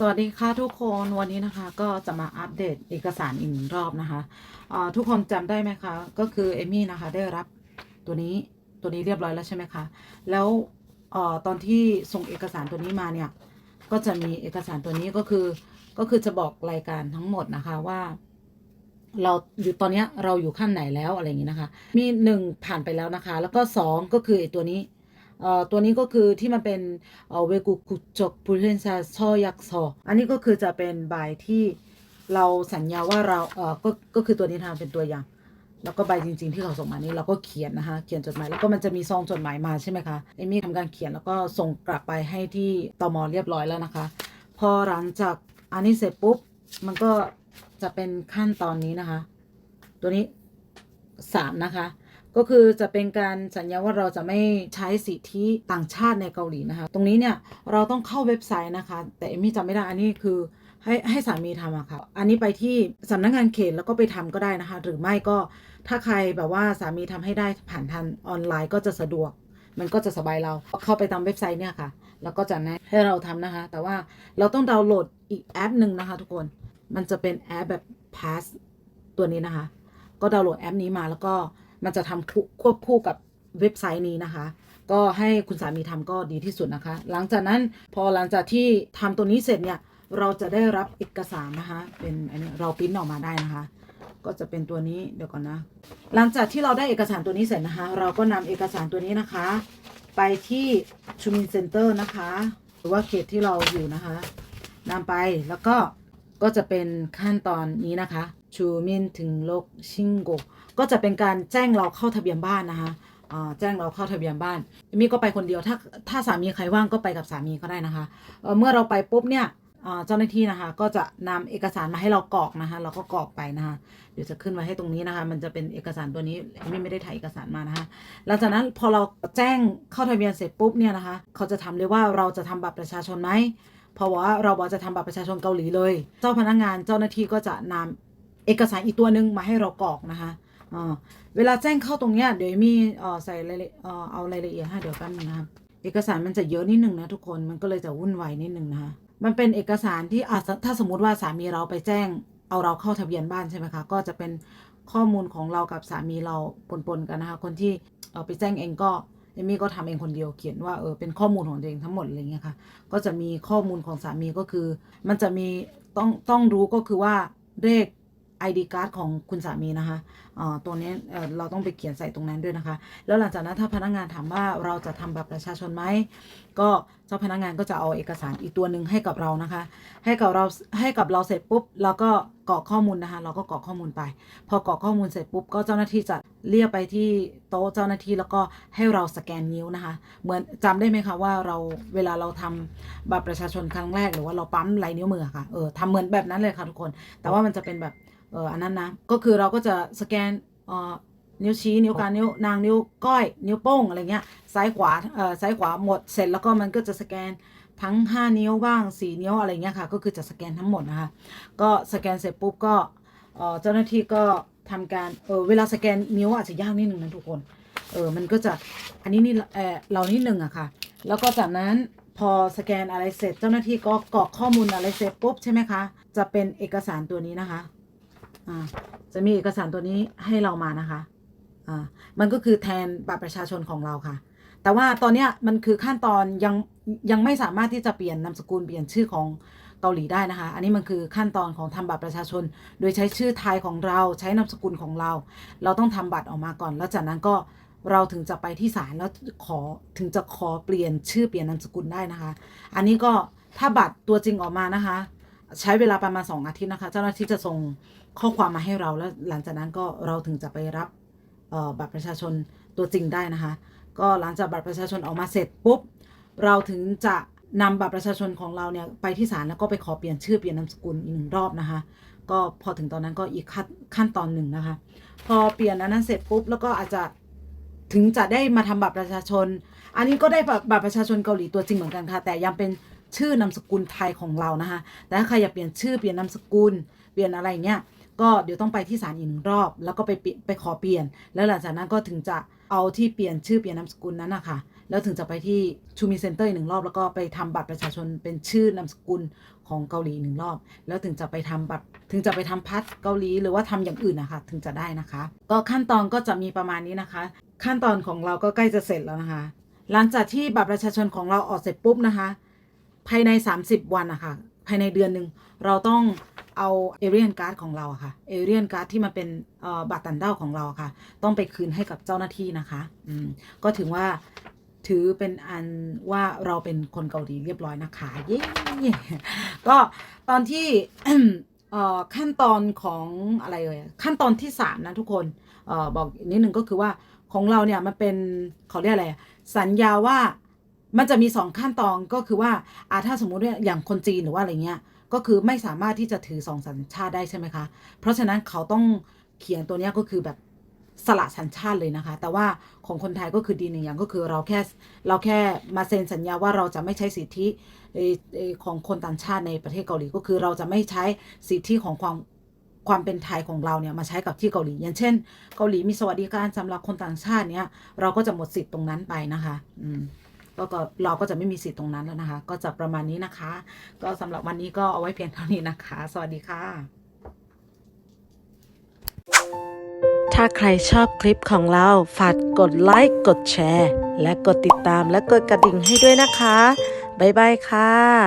สวัสดีค่ะทุกคนวันนี้นะคะก็จะมาอัปเดตเอกสารอีกหนึ่งรอบนะคะทุกคนจำได้ไหมคะก็คือเอมี่นะคะได้รับตัวนี้ตัวนี้เรียบร้อยแล้วใช่ไหมคะแล้วอตอนที่ส่งเอกสารตัวนี้มาเนี่ยก็จะมีเอกสารตัวนี้ก็คือก็คือจะบอกรายการทั้งหมดนะคะว่า เราอยู่ตอนนี้เราอยู่ขั้นไหนแล้วอะไรอย่างนี้นะคะ มีหนึ่งผ่านไปแล้วนะคะ แล้วก็สองก็คือตัวนี้ ตัวนี้ก็คือที่มันเป็นเวกุกุจกพูเรนซาชอยักซออันนี้ก็คือจะเป็นใบที่เราสัญญาว่าเราเออก็ก็คือตัวนี้ทำเป็นตัวอย่าง แล้วก็ใบจริง ๆ ที่เขาส่งมานี่เราก็เขียนนะคะ เขียนจดหมายแล้วก็มันจะมีซองจดหมายมาใช่ไหมคะเอมี่ทำการเขียนแล้วก็ส่งกลับไปให้ที่ตมเรียบร้อยแล้วนะคะ พอหลังจากอันนี้เสร็จปุ๊บมันก็จะเป็นขั้นตอนนี้นะคะ ตัวนี้สามนะคะ ก็คือจะเป็นการสัญญาว่าเราจะไม่ใช้สิทธิต่างชาติในเกาหลีนะคะ ตรงนี้เนี่ยเราต้องเข้าเว็บไซต์นะคะ แต่เอมี่จำไม่ได้อันนี้คือให้ให้สามีทำอะค่ะ อันนี้ไปที่สำนักงานเขตแล้วก็ไปทำก็ได้นะคะ หรือไม่ก็ถ้าใครแบบว่าสามีทำให้ได้ผ่านทางออนไลน์ก็จะสะดวก มันก็จะสบายเราเข้าไปตามเว็บไซต์เนี่ยค่ะ แล้วก็จะแนะให้เราทำนะคะ แต่ว่าเราต้องดาวน์โหลดอีกแอปหนึ่งนะคะ ทุกคนมันจะเป็นแอปแบบ Pass ตัวนี้นะคะ ก็ดาวน์โหลดแอปนี้มาแล้วก็ มันจะทำควบคู่กับเว็บไซต์นี้นะคะ ก็ให้คุณสามีทำก็ดีที่สุดนะคะ หลังจากนั้นพอหลังจากที่ทำตัวนี้เสร็จเนี่ยเราจะได้รับเอกสารนะคะ เป็นอันนี้เราปริ้นออกมาได้นะคะ ก็จะเป็นตัวนี้เดี๋ยวก่อนนะ หลังจากที่เราได้เอกสารตัวนี้เสร็จนะคะ เราก็นำเอกสารตัวนี้นะคะ ไปที่ชูมินเซ็นเตอร์นะคะ หรือว่าเขตที่เราอยู่นะคะนำไปแล้วก็ก็จะเป็นขั้นตอนนี้นะคะชูมินถึงโลกชิงโก ก็จะเป็นการแจ้งเราเข้าทะเบียนบ้านนะคะอ่าแจ้งเราเข้าทะเบียนบ้านมีก็ไปคนเดียวถ้าถ้าสามีใครว่างก็ไปกับสามีก็ได้นะคะเเมื่อเราไปปุ๊บเนี่ยอ่าเจ้าหน้าที่นะคะ ก็จะนำเอกสารมาให้เรากรอกนะคะ เราก็กรอกไปนะคะ เดี๋ยวจะขึ้นไว้ให้ตรงนี้นะคะ มันจะเป็นเอกสารตัวนี้เอมี่ไม่ได้ถ่ายเอกสารมานะคะหลังจากนั้นพอเราแจ้งเข้าทะเบียนเสร็จปุ๊บเนี่ยนะคะ เขาจะทำเลยว่าเราจะทำบัตรประชาชนไหมเพราะว่าเราบอกจะทำบัตรประชาชนเกาหลีเลย เจ้าพนักงานเจ้าหน้าที่ก็จะนำเอกสารอีกตัวหนึ่งมาให้เรากรอกนะคะ เวลาแจ้งเข้าตรงเนี้ยเดี๋ยวมี่เอ่อใส่รายละเอ่อเอารายละเอียดให้เดี๋ยวแป๊บนึงนะคะเอกสารมันจะเยอะนิดนึงนะทุกคนมันก็เลยจะวุ่นวายนิดนึงนะคะมันเป็นเอกสารที่อะถ้าสมมติว่าสามีเราไปแจ้ง เอาเราเข้าทะเบียนบ้านใช่ไหมคะก็จะเป็นข้อมูลของเรากับสามีเราปนๆกันนะคะคนที่เอาไปแจ้งเองก็เอมี่ก็ทำเองคนเดียวเขียนว่าเออเป็นข้อมูลของตัวเองทั้งหมดอะไรเงี้ยค่ะก็จะมีข้อมูลของสามีก็คือ มันจะมีต้องต้องรู้ก็คือว่าเลข ID card ของคุณสามีนะคะอ่าตัวนี้เราต้องไปเขียนใส่ตรงนั้นด้วยนะคะ แล้วหลังจากนั้นถ้าพนักงานถามว่าเราจะทำบัตรประชาชนไหม ก็เจ้าพนักงานก็จะเอาเอกสารอีกตัวหนึ่งให้กับเรานะคะ ให้กับเราให้กับเราเสร็จปุ๊บเราก็กรอกข้อมูลนะคะ เราก็กรอกข้อมูลไป พอกรอกข้อมูลเสร็จปุ๊บก็เจ้าหน้าที่จะเรียกไปที่โต๊ะเจ้าหน้าที่แล้วก็ให้เราสแกนนิ้วนะคะ เหมือนจำได้ไหมคะว่าเราเวลาเราทำบัตรประชาชนครั้งแรกหรือว่าเราปั๊มลายนิ้วมือค่ะ เออทำเหมือนแบบนั้นเลยค่ะทุกคน แต่ว่ามันจะเป็นแบบ เอออันนั้นนะก็คือเราก็จะสแกนเอ่อนิ้วชี้นิ้วกลางนิ้วนางนิ้วก้อย นิ้วโป้งอะไรเงี้ยซ้ายขวาเอ่อซ้ายขวาหมดเสร็จแล้วก็มันก็จะสแกนทั้ง 5 นิ้วบ้าง 4 นิ้วอะไรเงี้ยค่ะ ก็คือจะสแกนทั้งหมดนะคะก็สแกนเสร็จปุ๊บก็เอ่อเจ้าหน้าที่ก็ทำการเออเวลาสแกนนิ้วอาจจะยากนิดนึงนะทุกคนเออมันก็จะอันนี้นี่เออเรานิดหนึ่งอะค่ะ แล้วก็จากนั้นพอสแกนอะไรเสร็จ เจ้าหน้าที่ก็กรอกข้อมูลอะไรเสร็จปุ๊บใช่ไหมคะจะเป็นเอกสารตัวนี้นะคะอ่า จะมีเอกสารตัวนี้ให้เรามานะคะอ่ามันก็คือแทนบัตรประชาชนของเราค่ะ แต่ว่าตอนนี้มันคือขั้นตอนยังยังไม่สามารถที่จะเปลี่ยนนามสกุลเปลี่ยนชื่อของเกาหลีได้นะคะ อันนี้มันคือขั้นตอนของทำบัตรประชาชน โดยใช้ชื่อไทยของเราใช้นามสกุลของเรา เราต้องทำบัตรออกมาก่อน แล้วจากนั้นก็เราถึงจะไปที่ศาลแล้วขอถึงจะขอเปลี่ยนชื่อเปลี่ยนนามสกุลได้นะคะ อันนี้ก็ถ้าบัตรตัวจริงออกมานะคะ ใช้เวลาประมาณ2องอาทิตย์นะคะ เจ้าหน้าที่จะส่งข้อความมาให้เราแล้วหลังจากนั้นก็เราถึงจะไปรับบัตรประชาชนตัวจริงได้นะคะ ก็หลังจากบัตรประชาชนออกมาเสร็จปุ๊บเราถึงจะนำบัตรประชาชนของเราเนี่ยไปที่ศาลแล้วก็ไปขอเปลี่ยนชื่อเปลี่ยนนามสกุลอีกหนึ่งรอบนะคะ ก็พอถึงตอนนั้นก็อีกขั้นขั้นตอนหนึ่งนะคะ พอเปลี่ยนอันนั้นเสร็จปุ๊บแล้วก็อาจจะถึงจะได้มาทำบัตรประชาชน อันนี้ก็ได้บัตรประชาชนเกาหลีตัวจริงเหมือนกันค่ะ แต่ยังเป็น ชื่อนามสกุลไทยของเรานะคะแต่ถ้าใครอยากเปลี่ยนชื่อเปลี่ยนนามสกุล เปลี่ยนอะไรเงี้ยก็เดี๋ยวต้องไปที่ศาลอีกหนึ่งรอบ แล้วก็ไปไปขอเปลี่ยน แล้วหลังจากนั้นก็ถึงจะเอาที่เปลี่ยนชื่อเปลี่ยนนามสกุลนั้นนะคะแล้วถึงจะไปที่ชูมิเซ็นเตอร์อีกหนึ่งรอบ แล้วก็ไปทำบัตรประชาชนเป็นชื่อนามสกุลของเกาหลีหนึ่งรอบ แล้วถึงจะไปทำบัตรถึงจะไปทำพัสเกาหลีหรือว่าทำอย่างอื่นนะคะถึงจะได้นะคะ ก็ขั้นตอนก็จะมีประมาณนี้นะคะ ขั้นตอนของเราก็ใกล้จะเสร็จแล้วนะคะ หลังจากที่บัตรประชาชนของเราออกเสร็จปุ๊บนะคะ ภายใน 30 วันนะคะภายในเดือนหนึ่งเราต้องเอาเอเรียนการ์ดของเราอะค่ะเอเรียนการ์ดที่มันเป็นบัตรต่างด้าของเราะค่ะ ต้องไปคืนให้กับเจ้าหน้าที่นะคะอืมก็ถือว่าถือเป็นอันว่าเราเป็นคนเกาหลีเรียบร้อยนะคะเย้ก็ตอนที่ขั้นตอนของอะไรเอ่ยขั้นตอนที่สามนะทุกคนอบอกอีกนิดนึงก็คือว่าของเราเนี่ยมันเป็นเขาเรียกอะไรสัญญาว่า มันจะมีสองขั้นตอนก็คือว่าอ่าถ้าสมมุติว่าอย่างคนจีนหรือว่าอะไรเงี้ย ก็คือไม่สามารถที่จะถือสองสัญชาติได้ใช่ไหมคะ เพราะฉะนั้นเขาต้องเขียนตัวนี้ก็คือแบบสละสัญชาติเลยนะคะ แต่ว่าของคนไทยก็คือดีหนึ่งอย่างก็คือเราแค่เราแค่มาเซ็นสัญญาว่าเราจะไม่ใช้สิทธิเออของคนต่างชาติในประเทศเกาหลีก็คือเราจะไม่ใช้สิทธิของความความเป็นไทยของเราเนี่ยมาใช้กับที่เกาหลี อย่างเช่น เกาหลีมีสวัสดิการสำหรับคนต่างชาติเนี่ยเราก็จะหมดสิทธิ์ตรงนั้นไปนะคะ อืม ก็ก็เราก็จะไม่มีสิทธิ์ตรงนั้นแล้วนะคะ ก็จะประมาณนี้นะคะ ก็สำหรับวันนี้ก็เอาไว้เพียงเท่านี้นะคะ สวัสดีค่ะ ถ้าใครชอบคลิปของเรา ฝากกดไลค์กดแชร์ และกดติดตามและกดกระดิ่งให้ด้วยนะคะ บ๊ายบายค่ะ